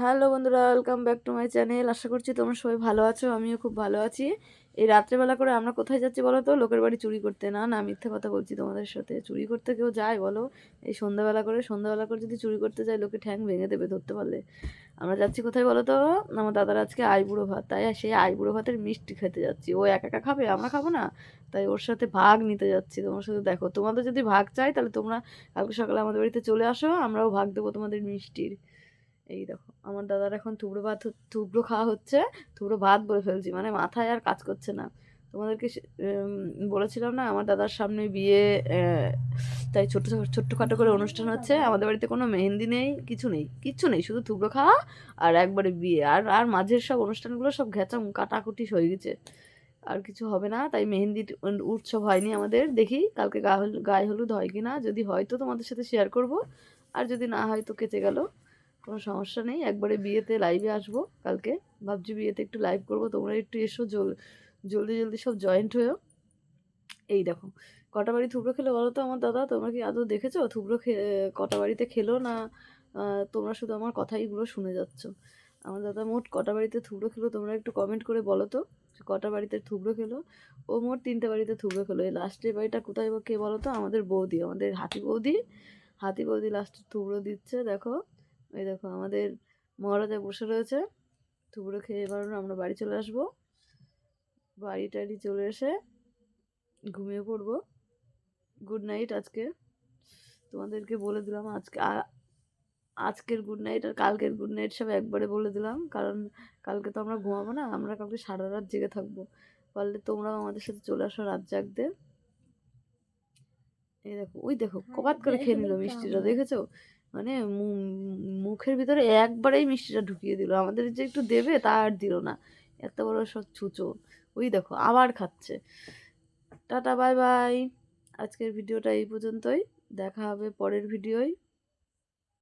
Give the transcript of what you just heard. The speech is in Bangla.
হ্যালো বন্ধুরা welcome back to my channel আশা করছি তোমরা সবাই ভালো আছো, আমিও খুব ভালো আছি। এই রাত্রেবেলা করে আমরা কোথায় যাচ্ছি বলো তো? লোকের বাড়ি চুরি করতে। না না, মিথ্যে কথা বলছি তোমাদের সাথে। চুরি করতে কেউ যায় বলো? এই সন্ধ্যাবেলা করে সন্ধ্যাবেলা করে যদি চুরি করতে যায়, লোকে ঠ্যাং ভেঙে দেবে ধরতে পারলে। আমরা যাচ্ছি কোথায় বলো তো? আমার দাদার আজকে আইবুড়ো ভাত। তাই সেই আইবুড়ো ভাতের মিষ্টি খেতে যাচ্ছি। ও একা একা খাবে, আমরা খাব না? তাই ওর সাথে ভাগ নিতে যাচ্ছি। তোমার সাথে দেখো, তোমাদের যদি ভাগ চাই, তাহলে তোমরা কালকে সকালে আমাদের বাড়িতে চলে আসো, আমরাও ভাগ দেবো তোমাদের মিষ্টির। এই দেখো, আমার দাদার এখন থুবড়ো ভাত থুবড়ো খাওয়া হচ্ছে থুবড়ো ভাত বলে ফেলছি মানে মাথায় আর কাজ করছে না। তোমাদেরকে বলেছিলাম না, আমার দাদার সামনে বিয়ে তাই ছোট্ট ছোট্টখাটো করে অনুষ্ঠান হচ্ছে, আমাদের বাড়িতে কোনো মেহেন্দি নেই, কিছু নেই, কিচ্ছু নেই, শুধু থুবড়ো খাওয়া আর একবারে বিয়ে। আর আর মাঝের সব অনুষ্ঠানগুলো সব ঘেঁচা কাটাকুটি হয়ে গেছে। আর কিছু হবে না, তাই মেহেন্দির উৎসব হয়নি আমাদের, দেখি কালকে গায়ে হলুদ হয় কি না যদি হয় তো তোমাদের সাথে শেয়ার করব, আর যদি না হয় তো কেচে গেল। কোনো সমস্যা নেই। একবারে বিয়েতে লাইভে আসব কালকে। ভাবছি বিয়েতে একটু লাইভ করব। তোমরা একটু এসো জল, জলদি জলদি সব জয়েন্ট হয়েও। এই দেখো, কটা বাড়ি থুবড়ো খেলো বলো তো আমার দাদা? তোমরা কি আদৌ দেখেছ? থুবড়ো কটা বাড়িতে খেলো না তোমরা শুধু আমার কথাইগুলো শুনে যাচ্ছ? আমার দাদা মোট কটা বাড়িতে থুবড়ো খেলো তোমরা একটু কমেন্ট করে বলো তো কটা বাড়িতে থুবড়ো খেলো? ও মোট তিনটে বাড়িতে থুবড়ো খেলো। এই লাস্টের বাড়িটা কোথায় কে বলো তো? আমাদের বৌদি, আমাদের হাতি বৌদি। হাতি বৌদি লাস্টে থুবড়ো দিচ্ছে, দেখো। এই দেখো আমাদের মহারাজা বসে রয়েছে। থুবড়ো খেয়ে এবার আমরা বাড়ি চলে আসব। বাড়ি টাড়ি চলে এসে ঘুমিয়ে পড়ব। গুড নাইট আজকে। তোমাদেরকে বলে দিলাম আজকে আজকের গুড নাইট আর কালকের গুড নাইট সব একবারে বলে দিলাম। কারণ কালকে তো আমরা ঘুমাবো না আমরা কালকে সারা রাত জেগে থাকব। পারলে তোমরাও আমাদের সাথে চলে আসো রাত জাগতে। এই দেখো ওই দেখো কপাত করে খেয়ে নিল মিষ্টিটা দেখেছ? মানে মুখের ভিতরে একবারেই মিষ্টিটা ঢুকিয়ে দিল। আমাদের যে একটু দেবে তা আর দিল না। এত বড় সব ছুঁচো। ওই দেখো, আবার খাচ্ছে। Tata, bye bye. আজকের ভিডিওটা এই পর্যন্তই। দেখা হবে পরের ভিডিওয়।